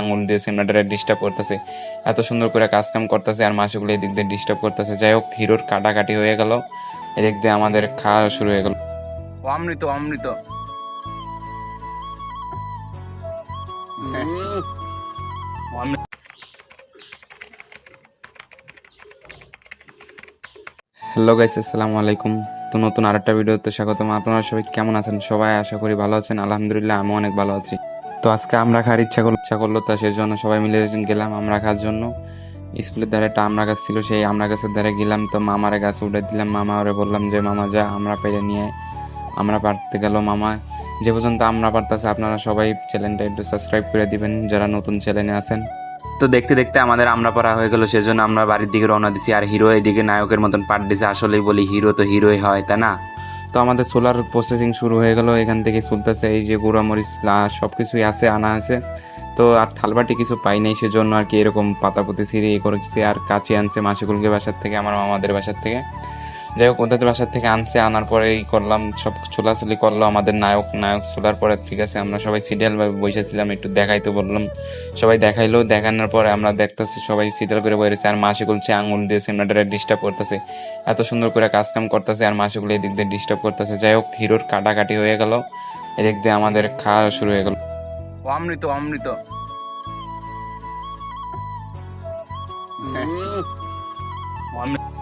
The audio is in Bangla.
আঙুল দিয়ে সিমনাটারে ডিস্টার্ব করতেছে এত সুন্দর করে কাজ কাম করতেছে আর মাসিগুলো এদিক দিয়ে ডিস্টার্ব করতেছে। যাই হোক হিরোর কাটাকাটি হয়ে গেল এদিক দিয়ে আমাদের খাওয়া শুরু হয়ে গেল। অমৃত অমৃত। অমৃত হ্যালো গাইস আসসালামু আলাইকুম। তো নতুন আরেকটা ভিডিওতে স্বাগতম। আপনারা সবাই কেমন আছেন? সবাই আশা করি ভালো আছেন। আলহামদুলিল্লাহ আমি অনেক ভালো আছি। তো আজকে আমরা খাওয়ার ইচ্ছা করল ইচ্ছা করল, তা সেই জন্য সবাই মিলে গেলাম আমরা খাওয়ার জন্য। স্কুলের ধারে একটা আমরা গাছ ছিল, সেই আমরা গাছের ধারে গেলাম, তো মামার গাছে উঠে দিলাম। মামা ওরে বললাম যে, মামা, যা আমরা পেরে নিয়ে আমরা পারতে গেল মামা। যে পর্যন্ত আমরা পারতেছে আপনারা সবাই চ্যানেলটা একটু সাবস্ক্রাইব করে দিবেন, যারা নতুন চ্যানেলে আছেন। তো দেখতে দেখতে আমাদের আমরা পড়া হয়ে গেল সেজন্য আমরা বাড়ির দিকে রওনা দিছি। আর হিরো এদিকে নায়কের মতন পাঠ দিছে, আসলেই বলি হিরো তো হিরোই হয়, তাই না? তো আমাদের সোলার প্রসেসিং শুরু হয়ে গেল, এখান থেকে চলতেছে এই যে গুঁড়ামরিচ সব কিছুই আছে, আনা আছে। তো আর থালবাটি কিছু পাই নাই, সেজন্য আর কি এরকম পাতাপুতি সিঁড়ি করেছে, আর কাছে আনছে মাসিকুলকে বাসার থেকে, আমার মামাদের বাসার থেকে। যাই হোক ওদের বাসার থেকে আনছে আনার পরে এই করলাম সব চুলাচুলি করল আমাদের নায়ক নায়ক চুলার পরে ঠিক আছে আমরা সবাই সিরিয়াল ভাবে বসেছিলাম একটু দেখাইতে বললাম সবাই দেখাইলো দেখানোর পরে আমরা দেখতেছি সবাই সিরিয়াল করে বসেছে আর মাসিকুল সে আঙুল দিয়ে সিমনাটারে ডিস্টার্ব করতেছে এত সুন্দর করে কাজ কাম করতেছে আর মাসিকুল এদিক দিয়ে ডিস্টার্ব করতেছে যাই হোক হিরোর কাটাকাটি হয়ে গেল এদিক দিয়ে আমাদের খাওয়া শুরু হয়ে গেল। অমৃত অমৃত। অমৃত।